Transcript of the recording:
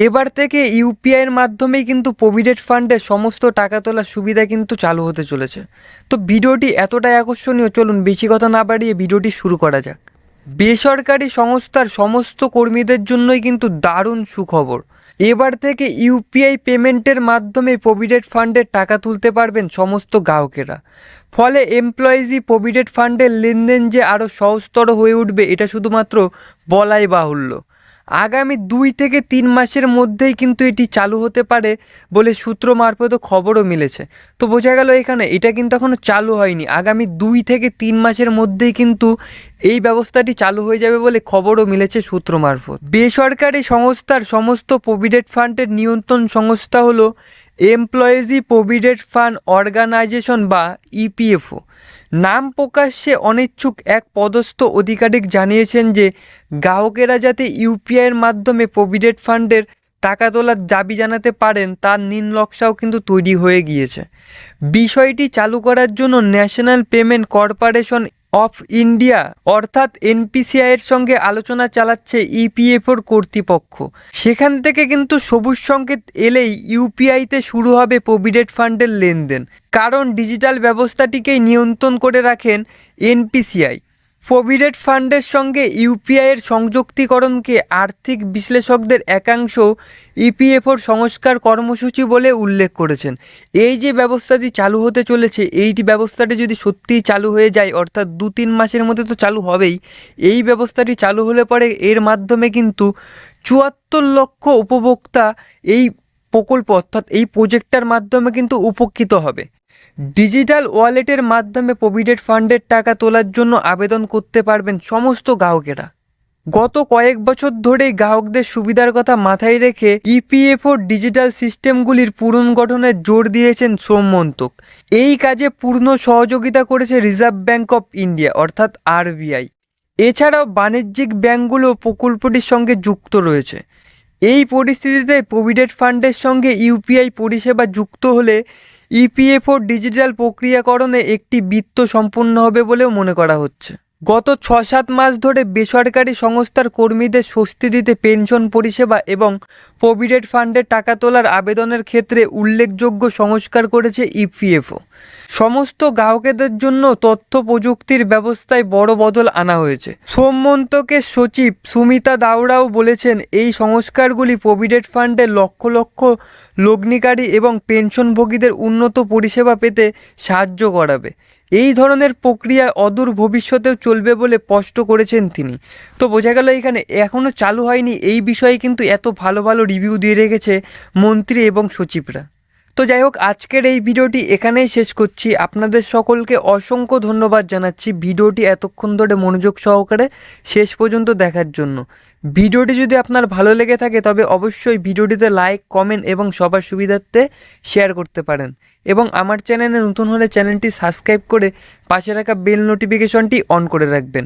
এবার থেকে ইউপিআইয়ের মাধ্যমেই কিন্তু প্রভিডেন্ট ফান্ডের সমস্ত টাকা তোলার সুবিধা কিন্তু চালু হতে চলেছে। তো ভিডিওটি এতটাই আকর্ষণীয়, চলুন বেশি কথা না বাড়িয়ে ভিডিওটি শুরু করা যাক। বেসরকারি সংস্থার সমস্ত কর্মীদের জন্যই কিন্তু দারুণ সুখবর। এবার থেকে ইউপিআই পেমেন্টের মাধ্যমে প্রভিডেন্ট ফান্ডের টাকা তুলতে পারবেন সমস্ত গ্রাহকেরা। ফলে এমপ্লয়িজি প্রভিডেন্ট ফান্ডের লেনদেন যে আরও সহজতর হয়ে উঠবে, এটা শুধুমাত্র বলাই বাহুল্য। আগামী দুই থেকে তিন মাসের মধ্যেই কিন্তু এটি চালু হতে পারে বলে সূত্র মারফত খবরও মিলেছে। তো বোঝা গেল এখানে এটা কিন্তু এখনও চালু হয়নি। আগামী দুই থেকে তিন মাসের মধ্যেই কিন্তু এই ব্যবস্থাটি চালু হয়ে যাবে বলে খবরও মিলেছে সূত্র মারফত। বেসরকারি সংস্থার সমস্ত প্রভিডেন্ট ফান্ডের নিয়ন্ত্রণ সংস্থা হলো এমপ্লয়িজি প্রভিডেন্ট ফান্ড অর্গানাইজেশন বা ইপিএফও। নাম প্রকাশ্যে অনিচ্ছুক এক পদস্থ আধিকারিক জানিয়েছেন যে, গ্রাহকেরা যাতে ইউপিআইয়ের মাধ্যমে প্রভিডেন্ট ফান্ডের টাকা তোলার দাবি জানাতে পারেন, তার নীল নকশাও কিন্তু তৈরি হয়ে গিয়েছে। বিষয়টি চালু করার জন্য national payment corporation of India, অর্থাৎ এনপিসিআইয়ের সঙ্গে আলোচনা চালাচ্ছে ইপিএফওর কর্তৃপক্ষ। সেখান থেকে কিন্তু সবুজ সংকেত এলেই ইউপিআইতে শুরু হবে প্রভিডেন্ট ফান্ডের লেনদেন। কারণ ডিজিটাল ব্যবস্থাটিকেই নিয়ন্ত্রণ করে রাখেন এনপিসিআই। প্রভিডেন্ট ফান্ডের সঙ্গে ইউপিআইয়ের সংযুক্তিকরণকে আর্থিক বিশ্লেষকদের একাংশ ইপিএফওর সংস্কার কর্মসূচি বলে উল্লেখ করেছেন। এই যে ব্যবস্থাটি চালু হতে চলেছে, এইটি ব্যবস্থাটি যদি সত্যিই চালু হয়ে যায়, অর্থাৎ দু তিন মাসের মধ্যে তো চালু হবেই, এই ব্যবস্থাটি চালু হলে পরে এর মাধ্যমে কিন্তু চুয়াত্তর লক্ষ উপভোক্তা এই প্রকল্প, অর্থাৎ এই প্রজেক্টটার মাধ্যমে কিন্তু উপকৃত হবে। ডিজিটাল ওয়ালেটের মাধ্যমে প্রভিডেন্ট ফান্ডের টাকা তোলার জন্য আবেদন করতে পারবেন সমস্ত গ্রাহকেরা। গত কয়েক বছর ধরেই গ্রাহকদের সুবিধার কথা মাথায় রেখে ইপিএফও ডিজিটাল সিস্টেমগুলির পুনর্গঠনে জোর দিয়েছেন শ্রম এই কাজে পূর্ণ সহযোগিতা করেছে রিজার্ভ ব্যাঙ্ক অফ ইন্ডিয়া অর্থাৎ আরবিআই এছাড়াও বাণিজ্যিক ব্যাঙ্কগুলো প্রকল্পটির সঙ্গে যুক্ত রয়েছে। এই পরিস্থিতিতে প্রভিডেন্ট ফান্ডের সঙ্গে ইউপিআই পরিষেবা যুক্ত হলে ইপিএফও ডিজিটাল প্রক্রিয়াকরণে একটি বৃত্ত সম্পূর্ণ হবে বলেও মনে করা হচ্ছে। গত ছ সাত মাস ধরে বেসরকারি সংস্থার কর্মীদের স্বস্তি দিতে পেনশন পরিষেবা এবং প্রভিডেন্ট ফান্ডে টাকা তোলার আবেদনের ক্ষেত্রে উল্লেখযোগ্য সংস্কার করেছে ইপিএফও। সমস্ত গ্রাহকেদের জন্য তথ্য প্রযুক্তির ব্যবস্থায় বড় বদল আনা হয়েছে। শ্রম মন্ত্রকের সচিব সুমিতা দাওড়াও বলেছেন, এই সংস্কারগুলি প্রভিডেন্ট ফান্ডে লক্ষ লক্ষ লগ্নিকারী এবং পেনশনভোগীদের উন্নত পরিষেবা পেতে সাহায্য করাবে। এই ধরনের প্রক্রিয়া অদূর ভবিষ্যতেও চলবে বলে স্পষ্ট করেছেন তিনি। তো বোঝা গেল এখানে এখনও চালু হয়নি, এই বিষয়ে কিন্তু এত ভালো ভালো রিভিউ দিয়ে রেখেছে মন্ত্রী এবং সচিবরা। তো যাই হোক, আজকের এই ভিডিওটি এখানেই শেষ করছি। আপনাদের সকলকে অসংখ্য ধন্যবাদ জানাচ্ছি ভিডিওটি এতক্ষণ ধরে মনোযোগ সহকারে শেষ পর্যন্ত দেখার জন্য। ভিডিওটি যদি আপনার ভালো লেগে থাকে, তবে অবশ্যই ভিডিওটিতে লাইক, কমেন্ট এবং সবার সুবিধার্থে শেয়ার করতে পারেন। এবং আমার চ্যানেলে নতুন হলে চ্যানেলটি সাবস্ক্রাইব করে পাশে রাখা বেল নোটিফিকেশনটি অন করে রাখবেন।